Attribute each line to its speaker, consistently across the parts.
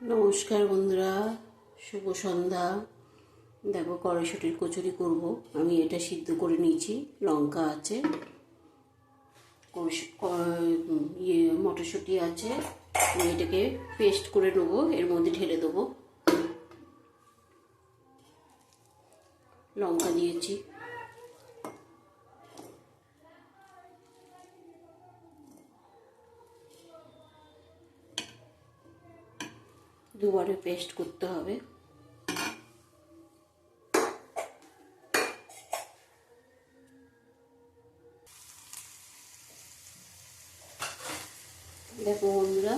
Speaker 1: নমস্কার বন্ধুরা, শুভ সন্ধ্যা। দেখো, কড়াইশুটির কচুরি করব। আমি এটা সিদ্ধ করে নিয়েছি, লঙ্কা আছে ইয়ে মটরশুঁটি আছে। আমি এটাকে পেস্ট করে নেব, এর মধ্যে ঢেলে দেবো। লঙ্কা দিয়েছি। দুবারে পেস্ট করতে হবে। দেখো বন্ধুরা,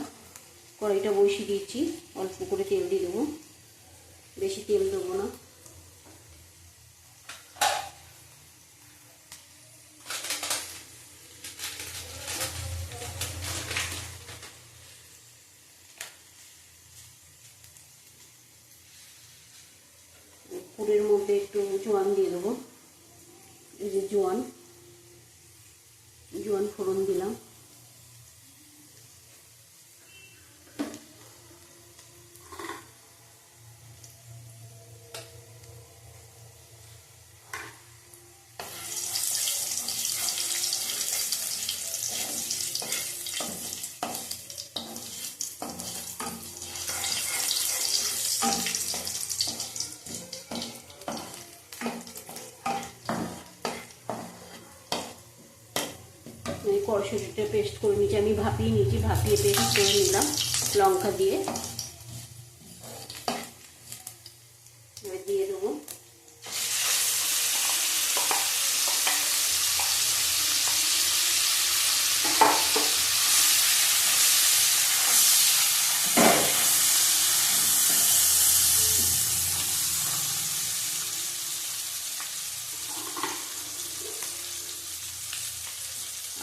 Speaker 1: কড়াইটা বসিয়ে দিয়েছি অল্প করে তেল দিয়ে দেবো। বেশি তেল দেবো না। পুরের মধ্যে একটু জোয়ান দিয়ে দেবো। এই যে জোয়ান জোয়ান ফোড়ন দিলাম। কড়াইশুটিটা পেস্ট করে নিয়েছি। আমি ভাপিয়ে নিয়েছি ভাপিয়ে পেস্ট করে নিলাম। লঙ্কা দিয়ে এবার দিয়ে দেবো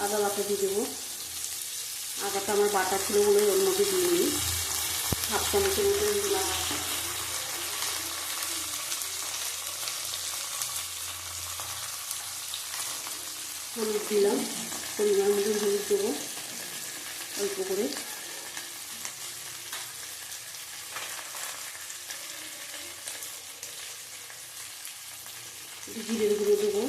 Speaker 1: আদা বাটা দিয়ে দেবো আদাটা আমার বাটা ছিল বলে ওর মধ্যে দিয়ে নিই। হাফ চামচের আমি দিলাম। হলুদ দিলাম। পরিমাণ হলুদ দেবো। অল্প করে একটু জিরের গুঁড়ো দেবো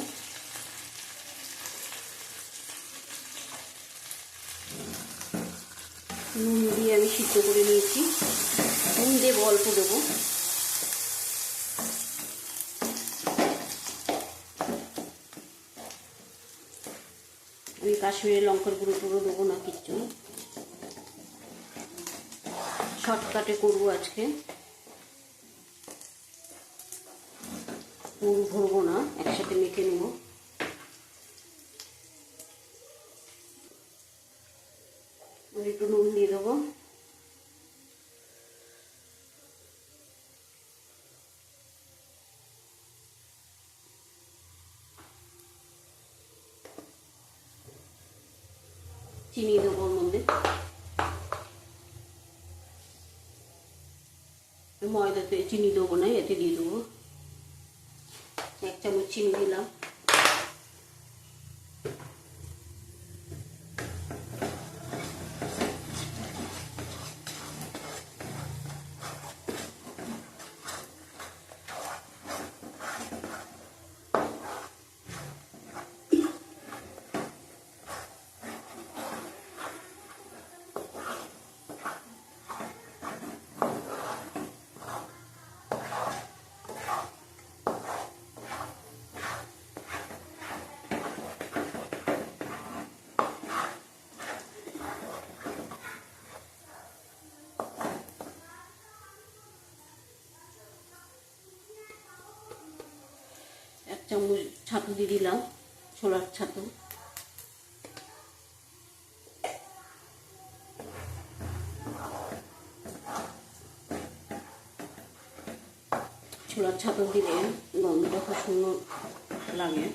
Speaker 1: নুন দিয়ে আমি সিদ্ধ করে নিয়েছি। নুন দেবো অল্প দেবো। আমি কাশ্মীরের লঙ্কার গুঁড়ো টুড়ো দেবো না কিচ্ছু। শর্টকাটে করব আজকে। নুন ভরবো না, একসাথে মেখে নেব আমি একটু নুন দিয়ে দেবো চিনি দেবো ওর মধ্যে ময়দাতে চিনি দেবো না এতে দিয়ে দেবো এক চামচ চিনি দিলাম চামচ ছাতু দিয়ে দিলাম ছোলার ছাতু। ছোলার ছাতু দিলে গন্ধটা খুব সুন্দর লাগে।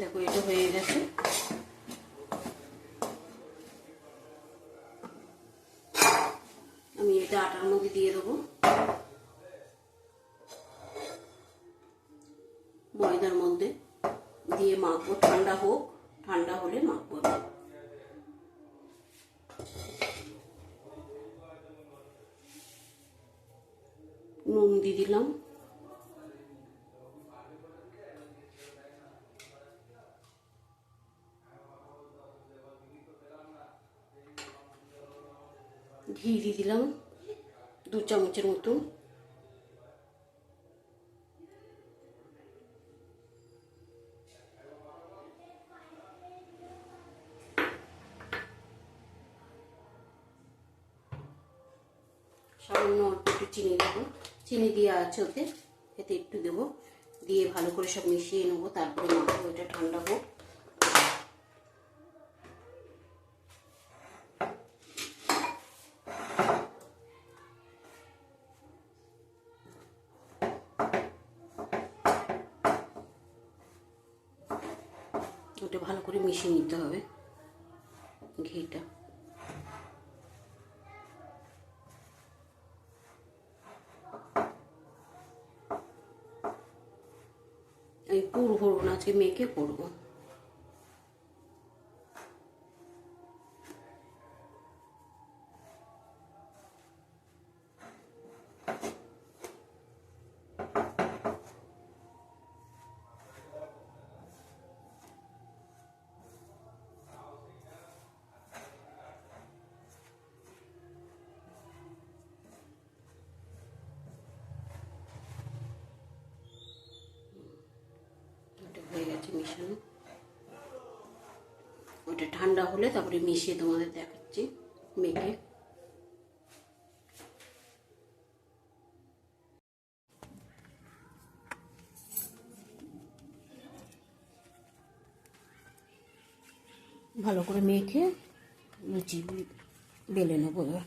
Speaker 1: দেখো, এটা হয়ে গেছে। আমি এটা আটার মধ্যে দিয়ে দেবো। ময়দার মধ্যে দিয়ে মাখবো, ঠান্ডা হোক, ঠান্ডা হলে মাখবো। নুন দিয়ে দিলাম। ঘি দিয়ে দিলাম, দু চামচের মতন সামান্য অল্প একটু চিনি দেবো। চিনি দিয়ে আছে ওতে, এতে একটু দেবো। দিয়ে ভালো করে সব মিশিয়ে নেব, তারপরে মাখাবো এটা ঠান্ডা হোক। ওটা ভালো করে মিশিয়ে নিতে হবে ঘিটা। এই পুর ভরবো না আজকে মেখে করব ওটা হয়ে গেছে মিশানো। ওটা ঠান্ডা হলে তারপরে মিশিয়ে তোমাদের দেখাচ্ছি মেখে ভালো করে মেখে লুচি বেলে নেব এবার।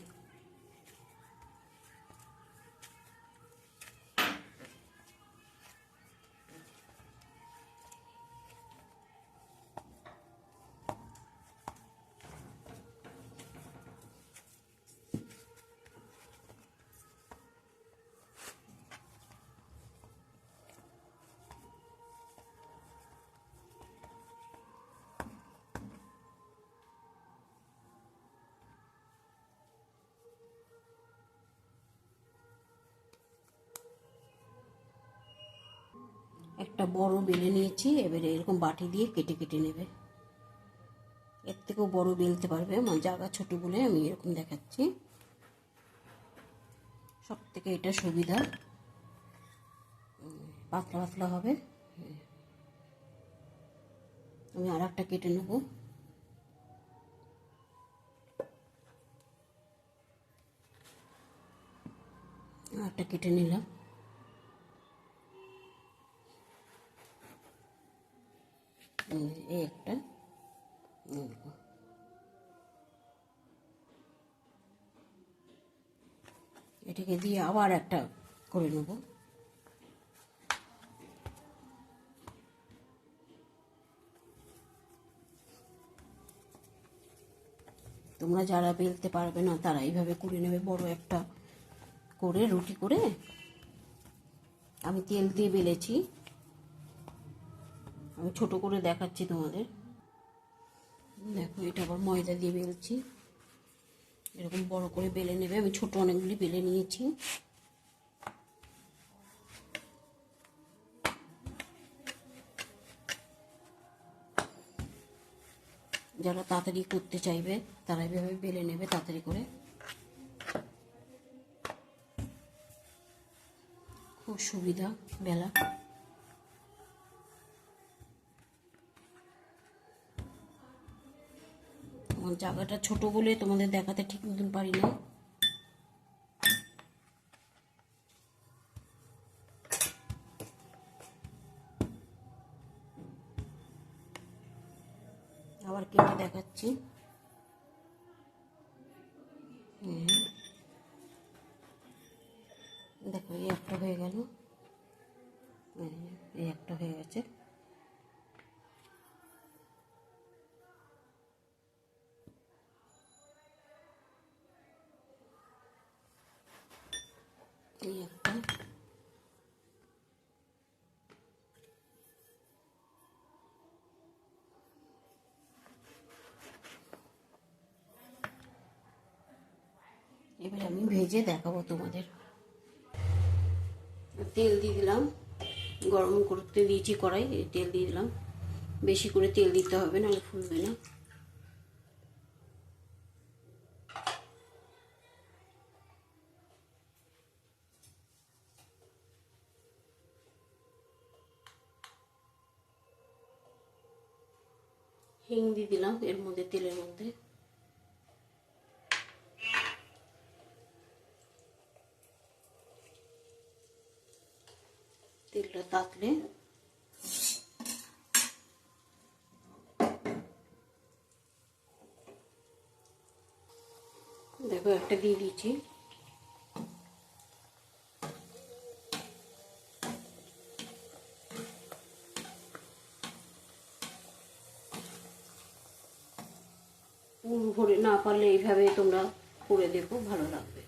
Speaker 1: একটা বড় বেলে নিয়েছি, এবারে এরকম বাটি দিয়ে কেটে কেটে নেবে। এর থেকেও বড় বেলতে পারবে আমার জায়গা ছোট বলে আমি এরকম দেখাচ্ছি। সব থেকে এটা সুবিধা। পাতলা পাতলা হবে। আমি আর একটা কেটে নেব। আর একটা কেটে নিলাম। এই একটা এটাকে দিয়ে আবার একটা করে নেব। তোমরা যারা বেলতে পারবে না, তারা এইভাবে করে নেবে, বড় একটা করে, রুটি করে। আমি তেল দিয়ে বেলেছি। আমি ছোট করে দেখাচ্ছি তোমাদের। দেখো, এটা আবার ময়দা দিয়ে বেলছি। এরকম বড় করে বেলে নেবে। আমি ছোট অনেকগুলি বেলে নিয়েছি। যারা তাড়াতাড়ি করতে চাইবে, তারা এভাবে বেলে নেবে তাড়াতাড়ি করে। খুব সুবিধা, বেলা। জায়গাটা ছোট বলে তোমাদের দেখাতে ঠিক মতন পারি না। আবার কেটে দেখাচ্ছি। হুম। দেখো, এই একটা হয়ে গেল এই যে, এই একটা হয়ে গেছে এই একটা এবার আমি ভেজে দেখাবো তোমাদের। তেল দিয়ে দিলাম। গরম করতে দিয়েছি কড়াই তেল দিয়ে দিলাম। বেশি করে তেল দিতে হবে না ফুলবে না। হিং দিয়ে দিলাম এর মধ্যে, তেলের মধ্যে। তেলটা তাতলে দেখো একটা দিয়ে দিয়েছি ভরে না পারলে এইভাবে তোমরা করে দেখো ভালো লাগবে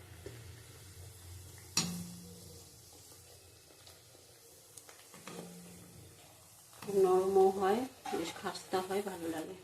Speaker 1: খুব নরমও হয় বেশ খাস্তা হয় ভালো লাগে।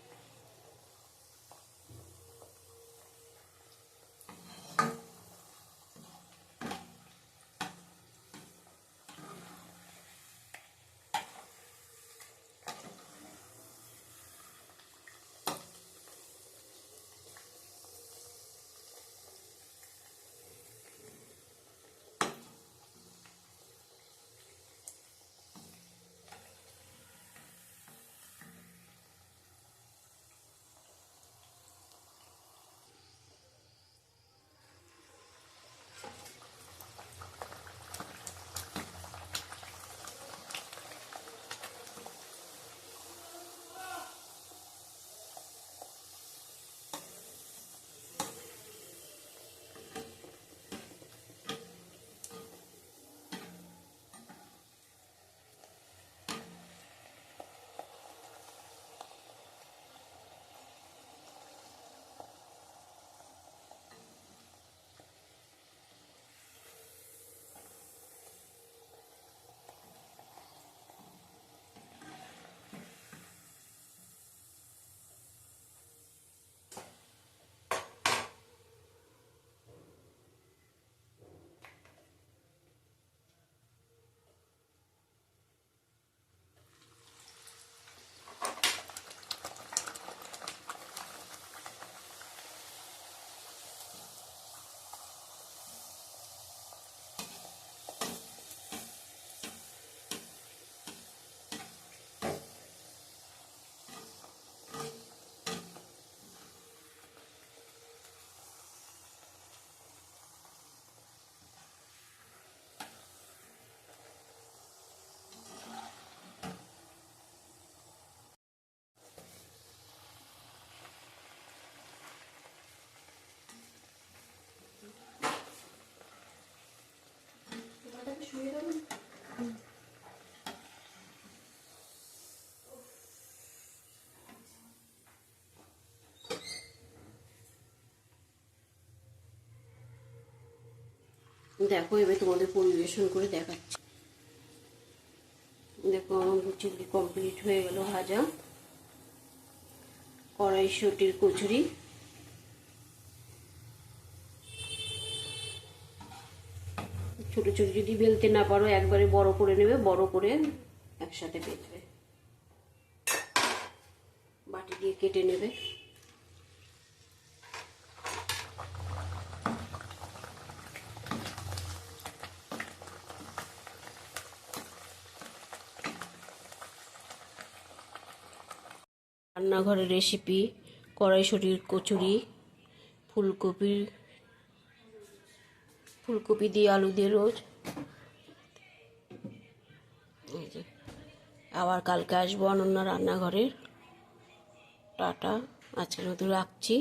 Speaker 1: দেখো, এবার তোমাদের পরিবেশন করে দেখাচ্ছি। দেখো, আমার চিংড়ি কমপ্লিট হয়ে গেল ভাজা। কড়াইশুটির কচুরি। ছোট ছোট যদি বেলতে না পারো, একবারে বড় করে নেবে, বড় করে একসাথে বেলবে। বাটি দিয়ে কেটে নেবে। রান্নাঘরের রেসিপি কড়াইশুটির কচুরি ফুলকপির ফুলকপি দিয়ে আলু দিয়ে রোজ। আবার কালকে আসব অনন্য রান্নাঘরের। টাটা, আজকের মতো রাখছি।